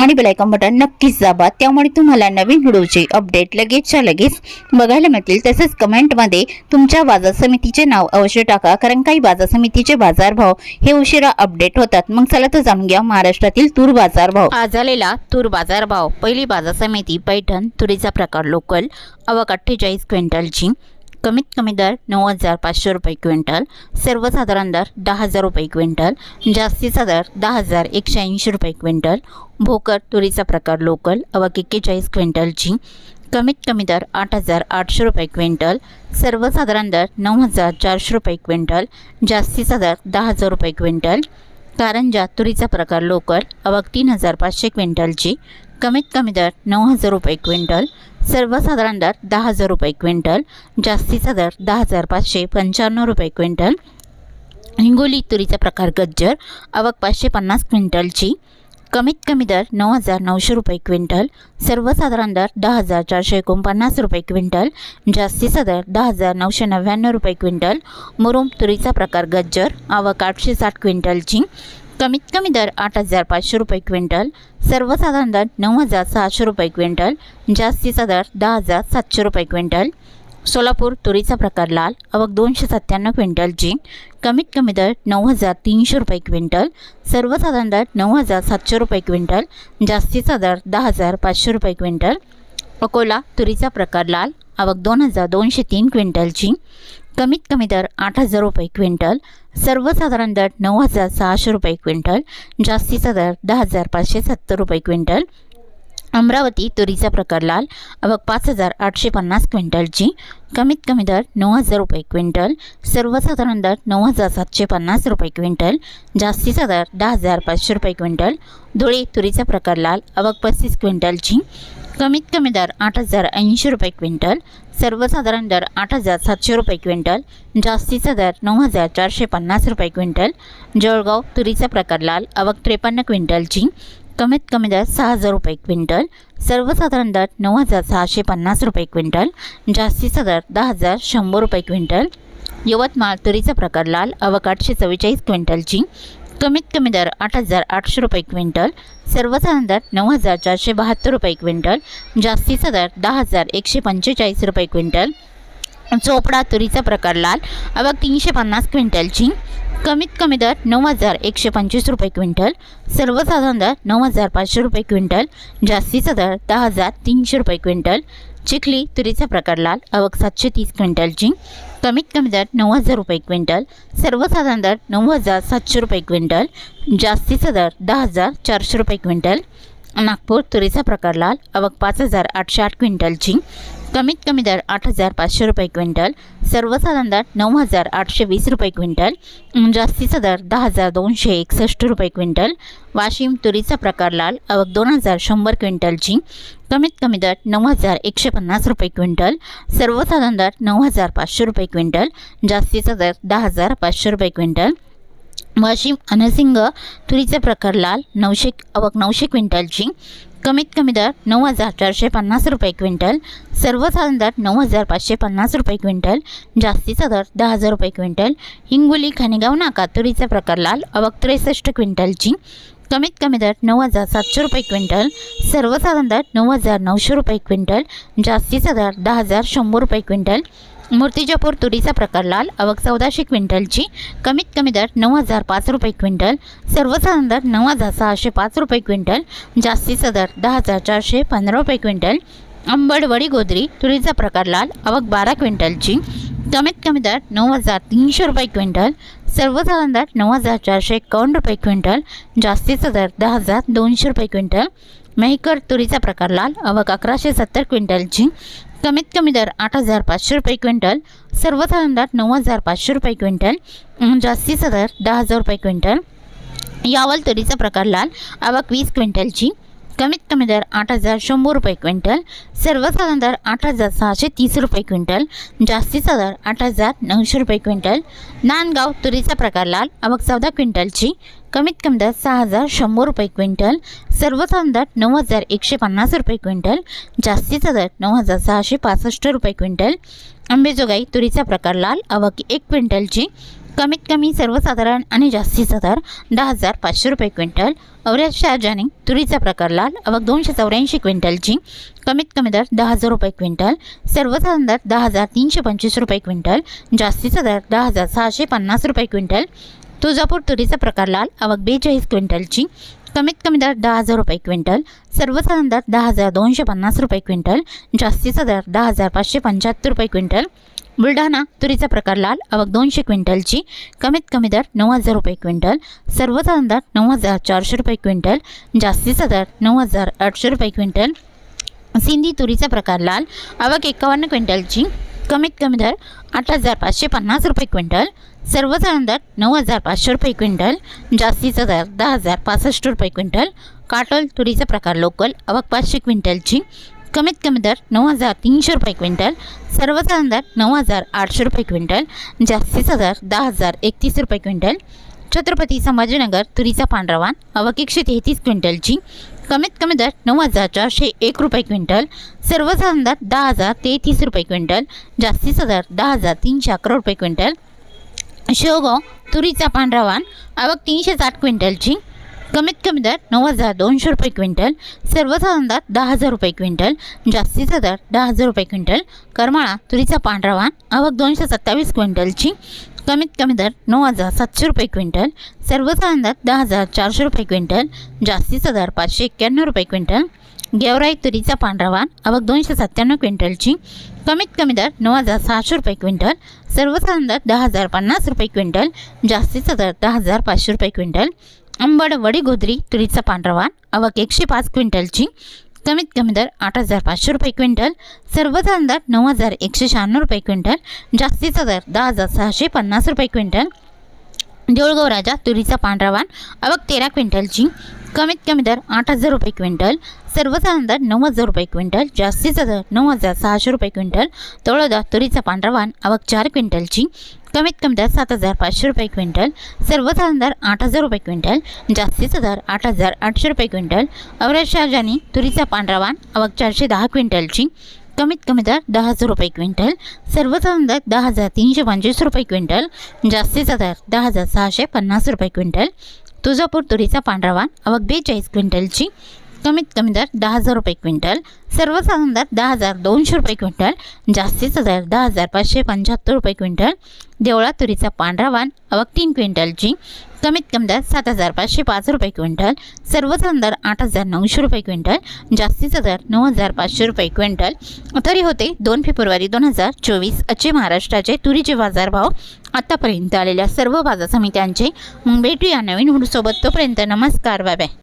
आणि bell icon button नक्कीच दाबा. त्यामुळे तुम्हाला नवीन व्हिडिओचे अपडेट लगेचच्या लगेच बघायला मिळतील. तसेच कमेंटमध्ये तुमच्या बाजार समितीचे नाव अवश्य टाका. कारण काही बाजार समितीचे बाजारभाव हे उशिरा अपडेट होतात. मग चला तर जाणून घ्या महाराष्ट्रातील तूर बाजारभाव आज आलेला तूर बाजारभाव पहिली बाजार समिती पैठण तुरीचा प्रकार लोकल आवक अठ्ठेचाळीस क्विंटलची कमीत कमी दर नऊ हजार पाचशे रुपये क्विंटल सर्वसाधारण दर दहा हजार रुपये क्विंटल जास्तीचा दर दहा हजार एकशे ऐंशी रुपये क्विंटल भोकर तुरीचा प्रकार लोकल अवक एक्केचाळीस क्विंटलची कमीत कमी दर आठ हजार आठशे रुपये क्विंटल सर्वसाधारण दर नऊ हजार चारशे रुपये क्विंटल जास्तीचा दर दहा हजार रुपये क्विंटल कारंजा तुरीचा प्रकार लोकल अवक तीन हजार पाचशे क्विंटलची कमीत कमी दर नऊ हजार रुपये क्विंटल सर्वसाधारण दर दहा हजार रुपये क्विंटल जास्तीचा दर दहा हजार पाचशे पंच्याण्णव रुपये क्विंटल. हिंगोली तुरीचा प्रकार गज्जर आवक पाचशे पन्नास क्विंटलची. कमीत कमी दर नऊ हजार नऊशे रुपये क्विंटल सर्वसाधारण दर दहा हजार चारशे एकोणपन्नास रुपये क्विंटल जास्तीचा दर दहा हजार नऊशे नव्याण्णव रुपये क्विंटल. मुरुम तुरीचा प्रकार गज्जर आवक आठशे साठ क्विंटलची. कमीत कमी दर आठ हजार पाचशे रुपये क्विंटल सर्वसाधारण दर नऊ हजार सहाशे रुपये क्विंटल जास्तीचा दर दहा हजार सातशे रुपये क्विंटल. सोलापूर तुरीचा प्रकार लाल अवक दोनशे सत्त्याण्णव क्विंटल जिंक कमीत कमी दर नऊ हजार तीनशे रुपये क्विंटल सर्वसाधारण दर नऊ हजार सातशे रुपये क्विंटल जास्तीचा दर दहा हजार पाचशे रुपये क्विंटल. अकोला तुरीचा प्रकार लाल आवक दोन हजार दोनशे तीन क्विंटलची कमीत कमी दर आठ हजार रुपये क्विंटल सर्वसाधारण दर नऊ हजार सहाशे रुपये क्विंटल जास्तीचा दर दहा हजार पाचशे सत्तर रुपये क्विंटल. अमरावती तुरीचा प्रकार लाल अवक पाच हजार आठशे पन्नास क्विंटलची कमीत कमी दर नऊ हजार रुपये क्विंटल सर्वसाधारण दर नऊ हजार सातशे पन्नास रुपये क्विंटल जास्तीचा दर दहा हजार पाचशे रुपये क्विंटल. धुळे तुरीचा प्रकार लाल अवक पस्तीस क्विंटलची कमीत कमी दर आठ हजार ऐंशी रुपये क्विंटल सर्वसाधारण दर आठ हजार सातशे रुपये क्विंटल जास्तीचा दर नऊ हजार चारशे पन्नास रुपये क्विंटल जळगाव तुरीचा प्रकार लाल अवक त्रेपन्न क्विंटलची कमीत कमी दर सहा हजार रुपये क्विंटल सर्वसाधारण दर नऊ हजार सहाशे पन्नास रुपये क्विंटल जास्तीचा दर दहा हजार शंभर रुपये क्विंटल यवतमाळ तुरीचा प्रकार लाल अवक आठशे चव्वेचाळीस क्विंटलची कमीत कमी दर आठ हजार आठशे रुपये क्विंटल सर्वसाधारण दर नऊ हजार चारशे बहात्तर रुपये क्विंटल जास्तीचा दर दहा हजार एकशे पंचेचाळीस रुपये क्विंटल. चोपडा तुरीचा प्रकार लाल अवक तीनशे पन्नास क्विंटलची. कमीत कमी दर नऊ हजार एकशे पंचवीस रुपये क्विंटल सर्वसाधारण दर नऊ हजार पाचशे रुपये क्विंटल जास्तीचा दर दहा हजार तीनशे रुपये क्विंटल. चिखली तुरीचा प्रकार लाल अवक सातशे तीस क्विंटलची कमीत कमी दर नऊ हजार रुपये क्विंटल सर्वसाधारण दर नऊ हजार सातशे रुपये क्विंटल जास्तीचा दर दहा हजार चारशे रुपये क्विंटल नागपूर तुरीचा प्रकार लाल अवक पाच हजार आठशे आठ क्विंटलची कमीत कमी दर आठ हजार पाचशे रुपये क्विंटल सर्वसाधारण दर नऊ हजार आठशे वीस रुपये क्विंटल जास्तीचा दर दहा हजार दोनशे एकसष्ट रुपये क्विंटल वाशिम तुरीचा प्रकार लाल अवक दोन हजार शंभर क्विंटलची कमीत कमी दर नऊ हजार एकशे पन्नास रुपये क्विंटल सर्वसाधारण दर नऊ हजार पाचशे रुपये क्विंटल जास्तीचा दर दहा हजार पाचशे रुपये क्विंटल. वाशिम अनसिंग तुरीचे प्रकार लाल नऊशे अवक नऊशे क्विंटलची कमीत कमी दर नऊ हजार चारशे पन्नास रुपये क्विंटल सर्वसाधारण दर नऊ हजार पाचशे पन्नास रुपये क्विंटल जास्तीचा दर दहा हजार रुपये क्विंटल. हिंगोली खानेगाव नाका तुरीचा प्रकार लाल अवक त्रेसष्ट क्विंटलची. कमीत कमी दर नऊ हजार सातशे रुपये क्विंटल सर्वसाधारण दर नऊ हजार नऊशे रुपये क्विंटल जास्तीचा दर दहा हजार शंभर रुपये क्विंटल. मूर्तिजापूर तुरीचा प्रकार लाल अवक चौदाशे क्विंटलची कमीत कमी दर नऊ हजार पाच रुपये क्विंटल सर्वसाधारण दर नऊ हजार सहाशे पाच रुपये क्विंटल जास्तीचा दर दहा हजार चारशे पंधरा रुपये क्विंटल अंबडवडी गोदरी तुरीचा प्रकार लाल अवक बारा क्विंटलची कमीत कमी दर नऊ हजार तीनशे रुपये क्विंटल सर्वसाधारण दर नऊ हजार चारशे एकावन्न रुपये क्विंटल जास्तीचा दर दहा हजार दोनशे रुपये क्विंटल मेहकर तुरीचा प्रकार लाल अवक अकराशे सत्तर क्विंटलची कमीत कमी दर आठ हजार पाचशे रुपये क्विंटल सर्वसाधारण दर नऊ हजार पाचशे रुपये क्विंटल जास्तीचा दर दहा हजार रुपये क्विंटल. यावल तुरीचा प्रकार लाल आवक वीस क्विंटलची कमीत कमी दर आठ हजार शंभर रुपये क्विंटल सर्वसाधारण दर आठ हजार सहाशे तीस रुपये क्विंटल जास्तीचा दर आठ हजार नऊशे रुपये क्विंटल. नांदगाव तुरीचा प्रकार लाल अवघ चौदा क्विंटलची कमीत कमी दर सहा हजार शंभर रुपये क्विंटल सर्वसाधारण दर नऊ हजार एकशे पन्नास रुपये क्विंटल जास्तीचा दर नऊ हजार सहाशे पासष्ट रुपये क्विंटल. आंबेजोगाई तुरीचा प्रकार लाल अवक एक क्विंटलची कमीत कमी सर्वसाधारण आणि जास्तीचा दर दहा हजार पाचशे रुपये क्विंटल. अवऱ्या शहाजानी तुरीचा प्रकार लाल अवघ दोनशे चौऱ्याऐंशी क्विंटलची कमीत कमी दर दहा हजार रुपये क्विंटल. सर्वसाधारण दर दहा हजार तीनशे पंचवीस रुपये क्विंटल. जास्तीचा दर दहा हजार सहाशे पन्नास रुपये क्विंटल. तुळजापूर तुरीचा प्रकार लाल अवघ बेचाळीस क्विंटलची कमीत कमी दर दहा हजार रुपये क्विंटल. सर्वसाधारण दर दहा हजार दोनशे पन्नास रुपये क्विंटल. जास्तीचा दर दहा हजार पाचशे पंच्याहत्तर रुपये क्विंटल. बुलढाणा तुरीचा प्रकार लाल आवक दोनशे क्विंटलची कमीत कमी दर नऊ हजार रुपये क्विंटल सर्वसाधारण दर नऊ हजार चारशे रुपये क्विंटल जास्तीचा दर नऊ हजार आठशे रुपये क्विंटल. सिंधी तुरीचा प्रकार लाल आवक एकावन्न क्विंटलची कमीत कमी दर आठ हजार पाचशे पन्नास रुपये क्विंटल सर्वसाधारण दर नऊ हजार पाचशे रुपये क्विंटल जास्तीचा दर दहा हजार पासष्ट रुपये क्विंटल. काटोल तुरीचा प्रकार लोकल आवक पाचशे क्विंटलची कमीत कमी दर नऊ हजार तीनशे रुपये क्विंटल सर्वसाधारण दर नऊ हजार आठशे रुपये क्विंटल जास्तीचा दर दहा हजार एकतीस रुपये क्विंटल. छत्रपती संभाजीनगर तुरीचा पांढरावान आवक एकशे तेहतीस क्विंटलची. कमीत कमी दर नऊ हजार चारशे एक रुपये क्विंटल सर्वसाधारण दर दहा हजार तेहतीस रुपये क्विंटल जास्तीचा दर दहा हजार तीनशे अकरा रुपये क्विंटल. शेवगाव तुरीचा पांढरावान आवक तीनशे साठ क्विंटलची. कमीत कमी दर नऊ हजार दोनशे रुपये क्विंटल सर्वसाधारण दर दहा हजार रुपये क्विंटल जास्तीचा दर दहा हजार रुपये क्विंटल करमाळा तुरीचा पांढरा वाण आवक दोनशे सत्तावीस क्विंटलची कमीत कमी दर नऊ हजार सातशे रुपये क्विंटल सर्वसाधारण दर दहा हजार चारशे रुपये क्विंटल जास्तीचा दर पाचशे एक्क्याण्णव रुपये क्विंटल गेवराई तुरीचा पांढरा वाण आवक दोनशे सत्त्याण्णव क्विंटलची कमीत कमी दर नऊ हजार सहाशे रुपये क्विंटल सर्वसाधारण दर दहा हजार पन्नास रुपये क्विंटल जास्तीचा दर दहा हजार पाचशे रुपये क्विंटल अंबड वडी गोदरी तुरीचा पांढरावान आवक एकशे पाच क्विंटलची कमीत कमी दर आठ हजार पाचशे रुपये क्विंटल सर्वसाधारण दर नऊ हजार एकशे शहाण्णव रुपये क्विंटल जास्तीचा दर दहा हजार सहाशे पन्नास रुपये क्विंटल. देऊळगाव राजा तुरीचा पांढरावान आवक तेरा क्विंटलची कमीत कमी दर आठ हजार रुपये क्विंटल सर्वसाधारण दर नऊ हजार रुपये क्विंटल जास्तीचा दर नऊ हजार सहाशे रुपये क्विंटल. तळोदा तुरीचा पांढरावान आवक चार क्विंटलची कमीत कमी दर सात हजार पाचशे रुपये क्विंटल सर्वसाधारण दर आठ हजार रुपये क्विंटल जास्तीचा दर आठ हजार आठशे रुपये क्विंटल औरत शाहजानी तुरीचा पांढरावान आवक चारशे दहा क्विंटलची कमीत कमी दर दहा हजार रुपये क्विंटल सर्वसाधारण दर दहा हजार तीनशे पंचवीस रुपये क्विंटल जास्तीचा दर दहा हजार सहाशे पन्नास रुपये क्विंटल तुळजापूर तुरीचा पांढरावान आवक बेचाळीस क्विंटलची कमीत कमी दर दहा हजार रुपये क्विंटल सर्वसाधारण दर दहा हजार दोनशे रुपये क्विंटल जास्तीचा दर दहा हजार पाचशे पंच्याहत्तर रुपये क्विंटल देवळा तुरीचा पांढरा वान अवक तीन क्विंटलची कमीत कमी दर सात हजार पाचशे पाच रुपये क्विंटल सर्वसाधारण दर आठ हजार नऊशे रुपये क्विंटल जास्तीचा दर नऊ हजार पाचशे रुपये क्विंटल. तरी होते दोन फेब्रुवारी दोन हजार चोवीस अचे महाराष्ट्राचे तुरीचे बाजारभाव आत्तापर्यंत आलेल्या सर्व बाजार समित्यांचे. मग भेटूया नवीन हुडसोबत तोपर्यंत नमस्कार बाय बाय.